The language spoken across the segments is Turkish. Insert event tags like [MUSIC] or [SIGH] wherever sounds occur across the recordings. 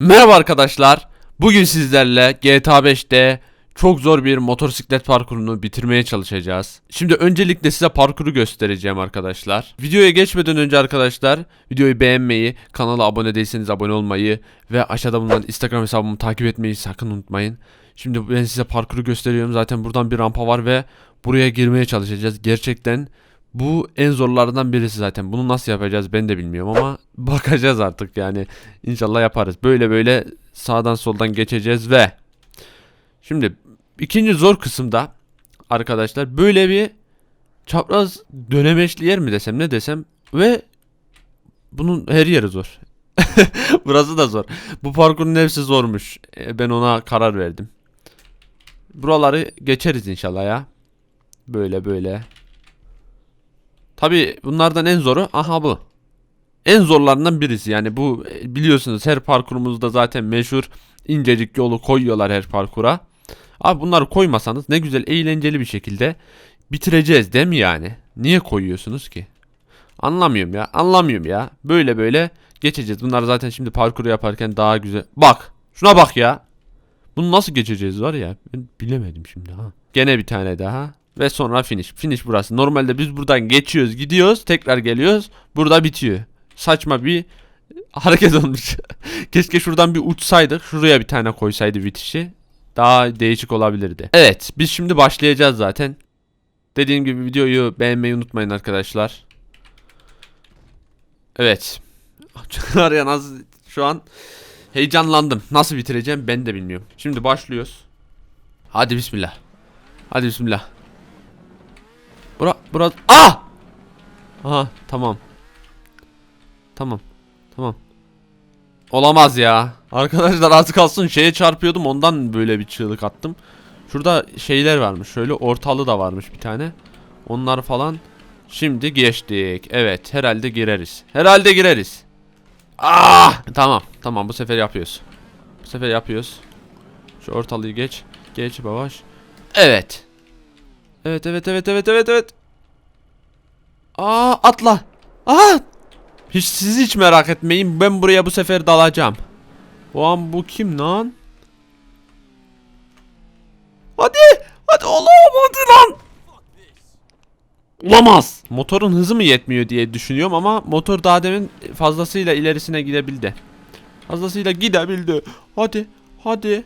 Merhaba arkadaşlar. Bugün sizlerle GTA 5'te çok zor bir motosiklet parkurunu bitirmeye çalışacağız. Şimdi öncelikle size parkuru göstereceğim arkadaşlar. Videoya geçmeden önce arkadaşlar videoyu beğenmeyi, kanala abone değilseniz abone olmayı ve aşağıda bulunan Instagram hesabımı takip etmeyi sakın unutmayın. Şimdi ben size parkuru gösteriyorum. Zaten buradan bir rampa var ve buraya girmeye çalışacağız. Gerçekten bu en zorlardan birisi zaten. Bunu nasıl yapacağız ben de bilmiyorum ama [LAUGHS] bakacağız artık yani. İnşallah yaparız. Böyle böyle sağdan soldan geçeceğiz ve şimdi ikinci zor kısımda arkadaşlar böyle bir çapraz dönemeçli yer mi desem ne desem ve bunun her yeri zor. [LAUGHS] Burası da zor. Bu parkurun hepsi zormuş. E, Ben ona karar verdim. Buraları geçeriz inşallah ya. Böyle böyle. Tabi bunlardan en zoru aha bu. En zorlarından birisi yani bu e, biliyorsunuz her parkurumuzda zaten meşhur incecik yolu koyuyorlar her parkura. Abi bunları koymasanız ne güzel eğlenceli bir şekilde bitireceğiz değil mi yani? Niye koyuyorsunuz ki? Anlamıyorum ya anlamıyorum ya. Böyle böyle geçeceğiz. Bunlar zaten şimdi parkuru yaparken daha güzel. Bak şuna bak ya. Bunu nasıl geçeceğiz var ya ben bilemedim şimdi ha. Gene bir tane daha ve sonra finish. Finish burası. Normalde biz buradan geçiyoruz, gidiyoruz, tekrar geliyoruz. Burada bitiyor. Saçma bir hareket [LAUGHS] olmuş. Keşke şuradan bir uçsaydık. Şuraya bir tane koysaydı bitişi. Daha değişik olabilirdi. Evet, biz şimdi başlayacağız zaten. Dediğim gibi videoyu beğenmeyi unutmayın arkadaşlar. Evet. Var ya nasıl şu an heyecanlandım. Nasıl bitireceğim ben de bilmiyorum. Şimdi başlıyoruz. Hadi bismillah. Hadi bismillah. Bura, bura, ah! Aha, tamam. Tamam. Tamam. Olamaz ya. Arkadaşlar az kalsın şeye çarpıyordum ondan böyle bir çığlık attım. Şurada şeyler varmış. Şöyle ortalı da varmış bir tane. Onlar falan. Şimdi geçtik. Evet herhalde gireriz. Herhalde gireriz. Ah! Tamam. Tamam bu sefer yapıyoruz. Bu sefer yapıyoruz. Şu ortalıyı geç. Geç babaş. Evet. Evet evet evet evet evet evet. Aa atla. Aa! Hiç siz hiç merak etmeyin. Ben buraya bu sefer dalacağım. O an bu kim lan? Hadi! Hadi oğlum hadi lan! Olamaz. Motorun hızı mı yetmiyor diye düşünüyorum ama motor daha demin fazlasıyla ilerisine gidebildi. Fazlasıyla gidebildi. Hadi, hadi.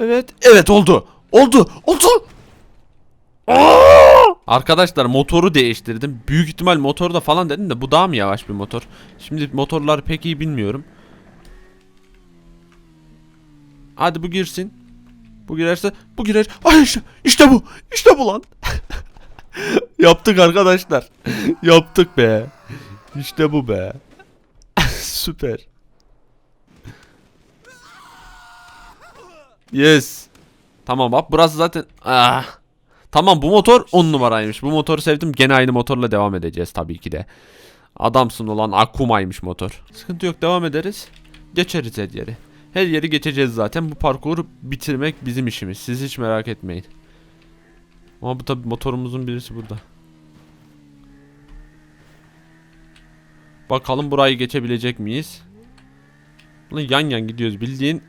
Evet, evet oldu. Oldu, oldu. Aa! Arkadaşlar motoru değiştirdim. Büyük ihtimal motorda falan dedim de bu daha mı yavaş bir motor? Şimdi motorları pek iyi bilmiyorum. Hadi bu girsin. Bu girerse bu girer. Ay işte, işte bu. İşte bu lan. [LAUGHS] Yaptık arkadaşlar. [LAUGHS] Yaptık be. İşte bu be. [LAUGHS] Süper. Yes. Tamam bak burası zaten ah. Tamam bu motor 10 numaraymış. Bu motoru sevdim. Gene aynı motorla devam edeceğiz tabii ki de. Adamsın olan Akuma'ymış motor. Sıkıntı yok devam ederiz. Geçeriz her yeri. Her yeri geçeceğiz zaten. Bu parkuru bitirmek bizim işimiz. Siz hiç merak etmeyin. Ama bu tabii motorumuzun birisi burada. Bakalım burayı geçebilecek miyiz? Ulan yan yan gidiyoruz bildiğin.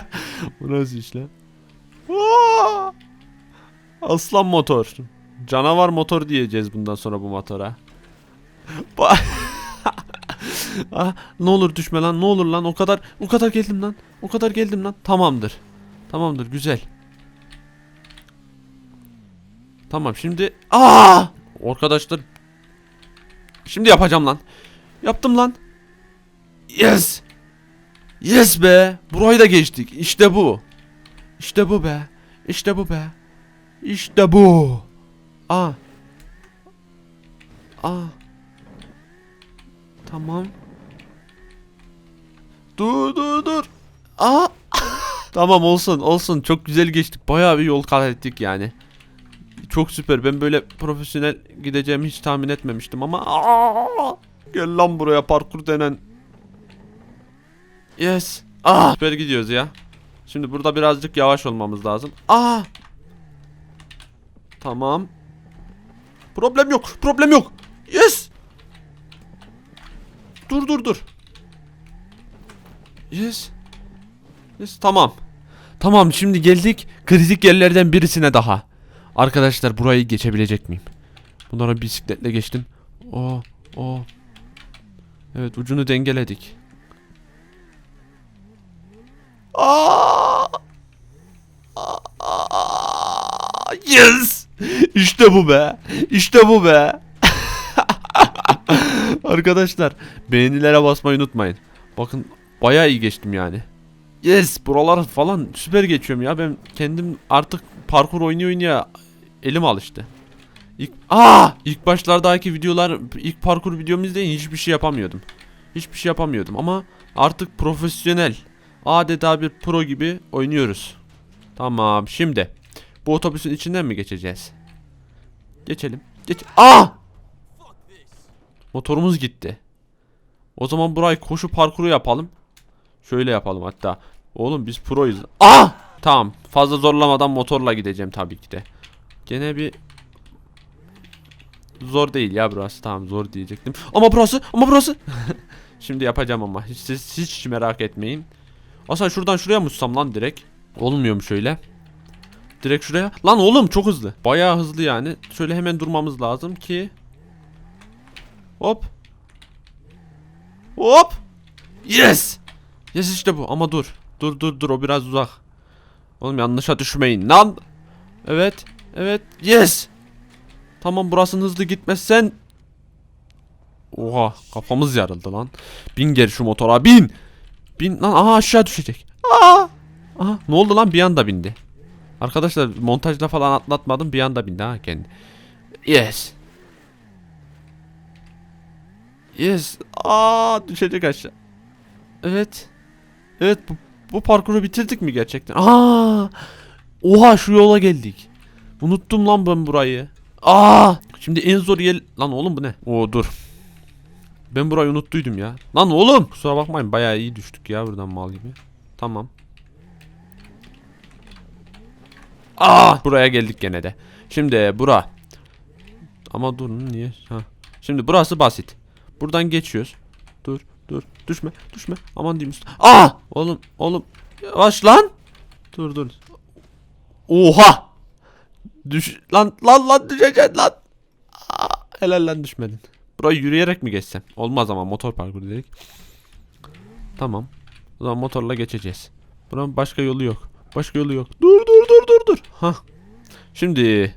[LAUGHS] bu nasıl iş lan? Aslan motor. Canavar motor diyeceğiz bundan sonra bu motora. [LAUGHS] [LAUGHS] Ah, ne olur düşme lan ne olur lan. O kadar o kadar geldim lan. O kadar geldim lan. Tamamdır. Tamamdır güzel. Tamam şimdi aa arkadaşlar. Şimdi yapacağım lan. Yaptım lan. Yes! Yes be! Burayı da geçtik. İşte bu. İşte bu be. İşte bu be işte bu. Aa. Aa. Tamam. Dur dur dur. Aa. tamam olsun olsun. Çok güzel geçtik. Bayağı bir yol kat ettik yani. Çok süper. Ben böyle profesyonel gideceğimi hiç tahmin etmemiştim ama. Aa. Gel lan buraya parkur denen. Yes. Aa. Süper gidiyoruz ya. Şimdi burada birazcık yavaş olmamız lazım. Aa. Tamam. Problem yok. Problem yok. Yes. Dur dur dur. Yes. Yes, tamam. Tamam şimdi geldik kritik yerlerden birisine daha. Arkadaşlar burayı geçebilecek miyim? Bunlara bisikletle geçtim. O o. Evet ucunu dengeledik. Aa! Aa! Yes! [LAUGHS] İşte bu be. İşte bu be. [LAUGHS] Arkadaşlar beğenilere basmayı unutmayın. Bakın bayağı iyi geçtim yani. Yes buralar falan süper geçiyorum ya ben kendim artık parkur oynuyor oynaya elim alıştı. İlk, aa, ilk başlardaki videolar ilk parkur videomu izleyin hiçbir şey yapamıyordum. Hiçbir şey yapamıyordum ama artık profesyonel adeta bir pro gibi oynuyoruz. Tamam şimdi bu otobüsün içinden mi geçeceğiz? Geçelim. Geç. Aa! Motorumuz gitti. O zaman burayı koşu parkuru yapalım. Şöyle yapalım hatta. Oğlum biz proyuz. Aa! Tamam. Fazla zorlamadan motorla gideceğim tabii ki de. Gene bir zor değil ya burası. Tamam zor diyecektim. Ama burası, ama burası. [LAUGHS] Şimdi yapacağım ama. Hiç siz hiç merak etmeyin. Aslında şuradan şuraya mı lan direkt? Olmuyor mu şöyle? Direkt şuraya. Lan oğlum çok hızlı. Bayağı hızlı yani. Şöyle hemen durmamız lazım ki. Hop. Hop. Yes. Yes işte bu ama dur. Dur dur dur o biraz uzak. Oğlum yanlışa düşmeyin lan. Evet. Evet. Yes. Tamam burasının hızlı gitmezsen. Oha kafamız yarıldı lan. Bin geri şu motora bin. Bin lan aha aşağı düşecek. Aa. Aha ne oldu lan bir anda bindi. Arkadaşlar montajda falan atlatmadım bir anda bindi ha kendi. Yes. Yes. Aa düşecek aşağı. Evet. Evet bu, bu parkuru bitirdik mi gerçekten? Aa! Oha şu yola geldik. Unuttum lan ben burayı. Aa! Şimdi en zor yer lan oğlum bu ne? Oo dur. Ben burayı unuttuydum ya. Lan oğlum kusura bakmayın bayağı iyi düştük ya buradan mal gibi. Tamam. Aa! Buraya geldik gene de. Şimdi bura. Ama dur niye? Ha. Şimdi burası basit. Buradan geçiyoruz. Dur dur düşme düşme aman diyeyim. Aa! Oğlum oğlum yavaş lan. Dur dur. Oha! Düş lan lan lan düşeceksin lan. Aa, helal lan düşmedin. Burayı yürüyerek mi geçsem? Olmaz ama motor parkuru dedik. Tamam. O zaman motorla geçeceğiz. Buranın başka yolu yok. Başka yolu yok. Dur dur dur dur dur. Ha. Şimdi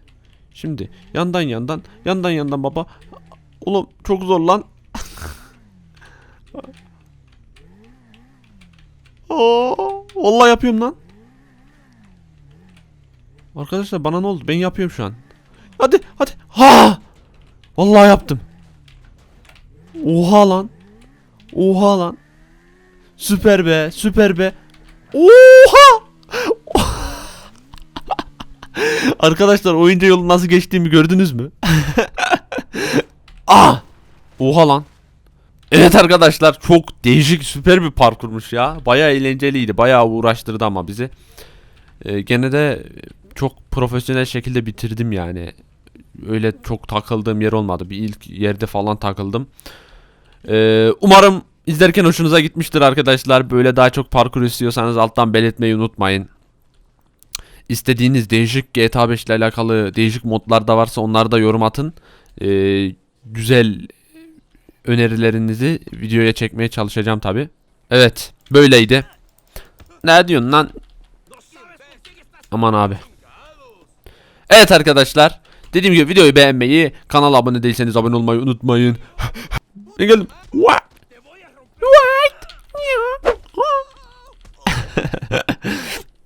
Şimdi yandan yandan yandan yandan baba. Oğlum çok zor lan. [LAUGHS] Oo, vallahi yapıyorum lan. Arkadaşlar bana ne oldu? Ben yapıyorum şu an. Hadi hadi. Ha! Vallahi yaptım. Oha lan. Oha lan. Süper be, süper be. Oha! Arkadaşlar oyuncu yolu nasıl geçtiğimi gördünüz mü? ah! Oha lan. Evet arkadaşlar çok değişik süper bir parkurmuş ya. Bayağı eğlenceliydi. Bayağı uğraştırdı ama bizi. Ee, gene de çok profesyonel şekilde bitirdim yani. Öyle çok takıldığım yer olmadı. Bir ilk yerde falan takıldım. Ee, umarım izlerken hoşunuza gitmiştir arkadaşlar. Böyle daha çok parkur istiyorsanız alttan belirtmeyi unutmayın. İstediğiniz değişik GTA 5 ile alakalı değişik modlar da varsa onları da yorum atın. Ee, güzel önerilerinizi videoya çekmeye çalışacağım tabi. Evet böyleydi. Ne diyorsun lan? Aman abi. Evet arkadaşlar. Dediğim gibi videoyu beğenmeyi, kanala abone değilseniz abone olmayı unutmayın. [LAUGHS] ne geldim? [LAUGHS]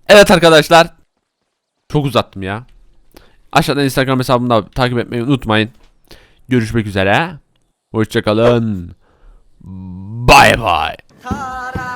Evet arkadaşlar. Çok uzattım ya. Aşağıdan Instagram hesabımda takip etmeyi unutmayın. Görüşmek üzere. Hoşçakalın. Bye bye.